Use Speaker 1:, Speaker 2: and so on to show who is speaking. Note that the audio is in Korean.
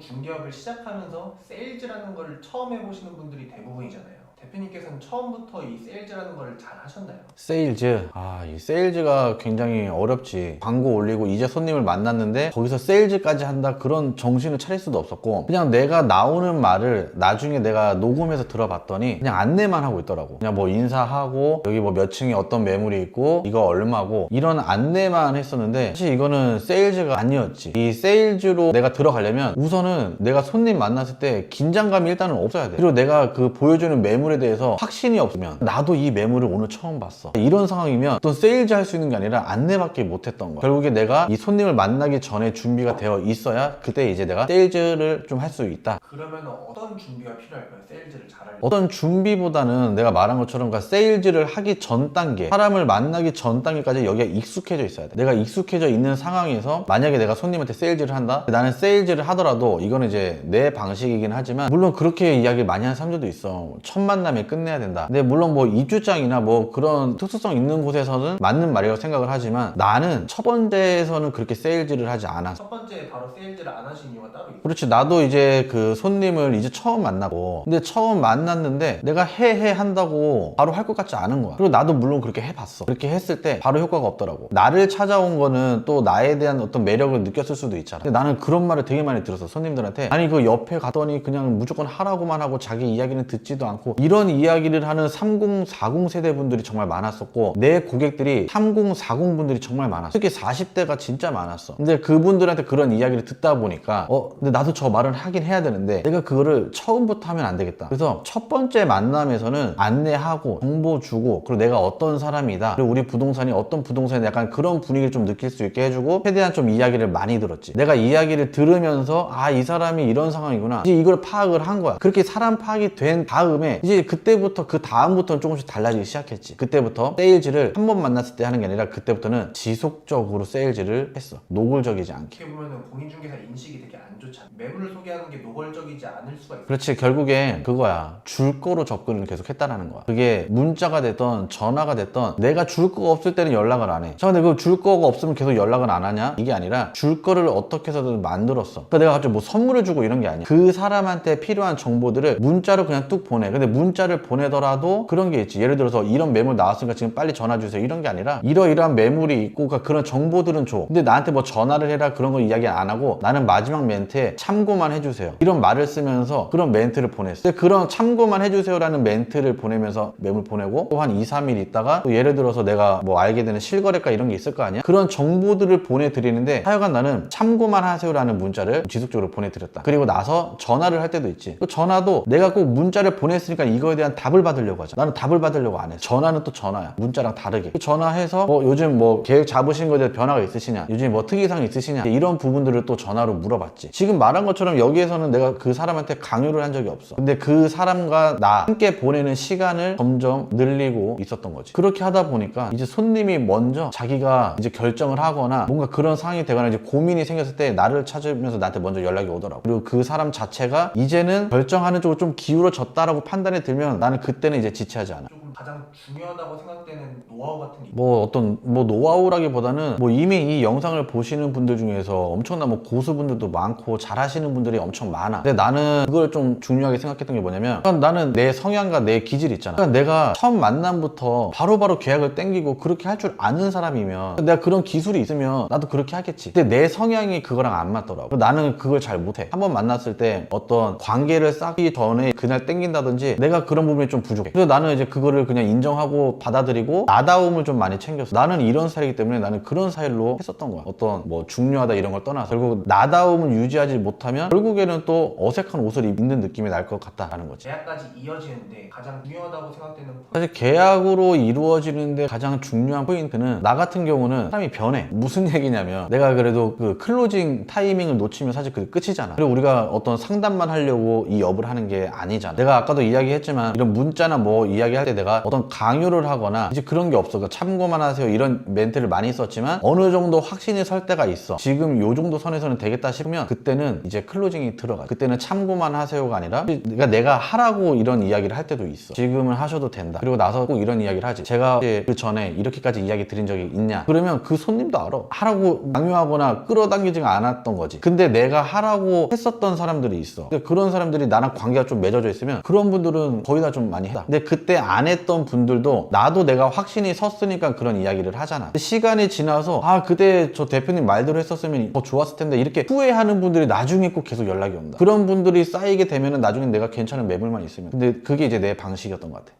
Speaker 1: 중개업을 시작하면서 세일즈라는 걸 처음 해보시는 분들이 대부분이잖아요. 대표님께서는 처음부터 이 세일즈라는 걸잘 하셨나요?
Speaker 2: 세일즈. 아, 이 세일즈가 굉장히 어렵지. 광고 올리고 이제 손님을 만났는데 거기서 세일즈까지 한다 그런 정신을 차릴 수도 없었고 그냥 내가 나오는 말을 나중에 내가 녹음해서 들어봤더니 그냥 안내만 하고 있더라고. 그냥 뭐 인사하고 여기 뭐 몇 층에 어떤 매물이 있고 이거 얼마고 이런 안내만 했었는데 사실 이거는 세일즈가 아니었지. 이 세일즈로 내가 들어가려면 우선은 내가 손님 만났을 때 긴장감이 일단은 없어야 돼. 그리고 내가 그 보여주는 매물 에 대해서 확신이 없으면 나도 이 매물을 오늘 처음 봤어. 이런 상황이면 또 세일즈 할 수 있는 게 아니라 안내밖에 못했던 거야. 결국에 내가 이 손님을 만나기 전에 준비가 되어 있어야 그때 이제 내가 세일즈를 좀 할 수 있다.
Speaker 1: 그러면 어떤 준비가 필요할까요? 세일즈를 잘하려면?
Speaker 2: 어떤 준비보다는 내가 말한 것처럼 그 세일즈를 하기 전 단계, 사람을 만나기 전 단계까지 여기가 익숙해져 있어야 돼. 내가 익숙해져 있는 상황에서 만약에 내가 손님한테 세일즈를 한다? 나는 세일즈를 하더라도 이거는 이제 내 방식이긴 하지만 물론 그렇게 이야기를 많이 하는 사람들도 있어. 첫만 남에 끝내야 된다. 근데 물론 뭐 입주장이나 뭐 그런 특수성 있는 곳에서는 맞는 말이라고 생각을 하지만 나는 첫 번째에서는 그렇게 세일즈를 하지 않아.
Speaker 1: 첫 번째 바로 세일즈를 안 하신 이유가 따로 있어요.
Speaker 2: 그렇지 나도 이제 그 손님을 이제 처음 만나고 근데 처음 만났는데 내가 해해 한다고 바로 할 것 같지 않은 거야 그리고 나도 물론 그렇게 해봤어 그렇게 했을 때 바로 효과가 없더라고 나를 찾아온 거는 또 나에 대한 어떤 매력을 느꼈을 수도 있잖아 근데 나는 그런 말을 되게 많이 들었어 손님들한테 아니 그 옆에 가더니 그냥 무조건 하라고만 하고 자기 이야기는 듣지도 않고 이런 이야기를 하는 30, 40 세대 분들이 정말 많았었고 내 고객들이 30, 40 분들이 정말 많았어. 특히 40대가 진짜 많았어. 근데 그분들한테 그런 이야기를 듣다 보니까 어 근데 나도 저 말을 하긴 해야 되는데 내가 그거를 처음부터 하면 안 되겠다. 그래서 첫 번째 만남에서는 안내하고 정보 주고 그리고 내가 어떤 사람이다 그리고 우리 부동산이 어떤 부동산이 약간 그런 분위기를 좀 느낄 수 있게 해주고 최대한 좀 이야기를 많이 들었지. 내가 이야기를 들으면서 아 이 사람이 이런 상황이구나. 이제 이걸 파악을 한 거야. 그렇게 사람 파악이 된 다음에 이제 그때부터 그 다음부터는 조금씩 달라지기 시작했지. 그때부터 세일즈를 한 번 만났을 때 하는 게 아니라 그때부터는 지속적으로 세일즈를 했어. 노골적이지 않게.
Speaker 1: 어떻게 보면 공인중개사 인식이 되게 안 좋잖아요. 매물을 소개하는 게 노골적이지 않을 수가 있어요.
Speaker 2: 그렇지. 결국엔 그거야. 줄 거로 접근을 계속 했다라는 거야. 그게 문자가 됐던 전화가 됐던 내가 줄 거가 없을 때는 연락을 안해. 자 근데 그 줄 거가 없으면 계속 연락은 안 하냐? 이게 아니라 줄 거를 어떻게 해서든 만들었어. 그러니까 내가 갑자기 뭐 선물을 주고 이런 게 아니야. 그 사람한테 필요한 정보들을 문자로 그냥 뚝 보내. 근데 문자를 보내더라도 그런 게 있지. 예를 들어서 이런 매물 나왔으니까 지금 빨리 전화 주세요. 이런 게 아니라 이러이러한 매물이 있고 그러니까 그런 정보들은 줘. 근데 나한테 뭐 전화를 해라 그런 거 이야기 안 하고 나는 마지막 멘트에 참고만 해주세요. 이런 말을 쓰면서 그런 멘트를 보냈어 근데 그런 참고만 해주세요라는 멘트를 보내면서 매물 보내고 또 한 2, 3일 있다가 또 예를 들어서 내가 뭐 알게 되는 실거래가 이런 게 있을 거 아니야? 그런 정보들을 보내드리는데 하여간 나는 참고만 하세요라는 문자를 지속적으로 보내드렸다. 그리고 나서 전화를 할 때도 있지. 또 전화도 내가 꼭 문자를 보냈으니까 이거에 대한 답을 받으려고 하잖아 나는 답을 받으려고 안 해. 전화는 또 전화야. 문자랑 다르게. 전화해서 뭐 요즘 뭐 계획 잡으신 거에 대해 변화가 있으시냐. 요즘 뭐 특이사항 있으시냐. 이런 부분들을 또 전화로 물어봤지. 지금 말한 것처럼 여기에서는 내가 그 사람한테 강요를 한 적이 없어. 근데 그 사람과 나 함께 보내는 시간을 점점 늘리고 있었던 거지. 그렇게 하다 보니까 이제 손님이 먼저 자기가 이제 결정을 하거나 뭔가 그런 상황이 되거나 이제 고민이 생겼을 때 나를 찾으면서 나한테 먼저 연락이 오더라고. 그리고 그 사람 자체가 이제는 결정하는 쪽으로 좀 기울어졌다라고 판단이 들면 나는 그때는 이제 지체하지 않아
Speaker 1: 가장 중요하다고 생각되는 노하우 같은 게.
Speaker 2: 뭐 어떤 뭐 노하우라기보다는 뭐 이미 이 영상을 보시는 분들 중에서 엄청난 뭐 고수분들도 많고 잘하시는 분들이 엄청 많아. 근데 나는 그걸 좀 중요하게 생각했던 게 뭐냐면 나는 내 성향과 내 기질 있잖아. 그러니까 내가 처음 만남부터 바로바로 계약을 땡기고 그렇게 할 줄 아는 사람이면 내가 그런 기술이 있으면 나도 그렇게 하겠지. 근데 내 성향이 그거랑 안 맞더라고. 나는 그걸 잘 못해. 한번 만났을 때 어떤 관계를 쌓기 전에 그날 땡긴다든지 내가 그런 부분이 좀 부족해. 그래서 나는 이제 그거를 그냥 인정하고 받아들이고 나다움을 좀 많이 챙겼어. 나는 이런 스타일이기 때문에 나는 그런 스타일로 했었던 거야. 어떤 뭐 중요하다 이런 걸 떠나서 결국 나다움을 유지하지 못하면 결국에는 또 어색한 옷을 입는 느낌이 날 것 같다라는 거지.
Speaker 1: 계약까지 이어지는데 가장 중요하다고 생각되는.
Speaker 2: 사실 계약으로 이루어지는데 가장 중요한 포인트는 나 같은 경우는 사람이 변해 무슨 얘기냐면 내가 그래도 그 클로징 타이밍을 놓치면 사실 그게 끝이잖아 그리고 우리가 어떤 상담만 하려고 이 업을 하는 게 아니잖아 내가 아까도 이야기했지만 이런 문자나 뭐 이야기할 때 내가 내가 어떤 강요를 하거나 이제 그런 게 없어. 그러니까 참고만 하세요. 이런 멘트를 많이 썼지만 어느 정도 확신이 설 때가 있어. 지금 요 정도 선에서는 되겠다 싶으면 그때는 이제 클로징이 들어가. 그때는 참고만 하세요가 아니라 그러니까 내가 하라고 이런 이야기를 할 때도 있어. 지금은 하셔도 된다. 그리고 나서 꼭 이런 이야기를 하지. 제가 그 전에 이렇게까지 이야기 드린 적이 있냐? 그러면 그 손님도 알아. 하라고 강요하거나 끌어당기지가 않았던 거지. 근데 내가 하라고 했었던 사람들이 있어. 근데 그런 사람들이 나랑 관계가 좀 맺어져 있으면 그런 분들은 거의 다 좀 많이 했다. 근데 그때 안 했던 분들도 나도 내가 확신이 섰으니까 그런 이야기를 하잖아. 시간이 지나서 아 그때 저 대표님 말대로 했었으면 더 좋았을 텐데 이렇게 후회하는 분들이 나중에 꼭 계속 연락이 온다. 그런 분들이 쌓이게 되면은 나중에 내가 괜찮은 매물만 있으면. 근데 그게 이제 내 방식이었던 것 같아.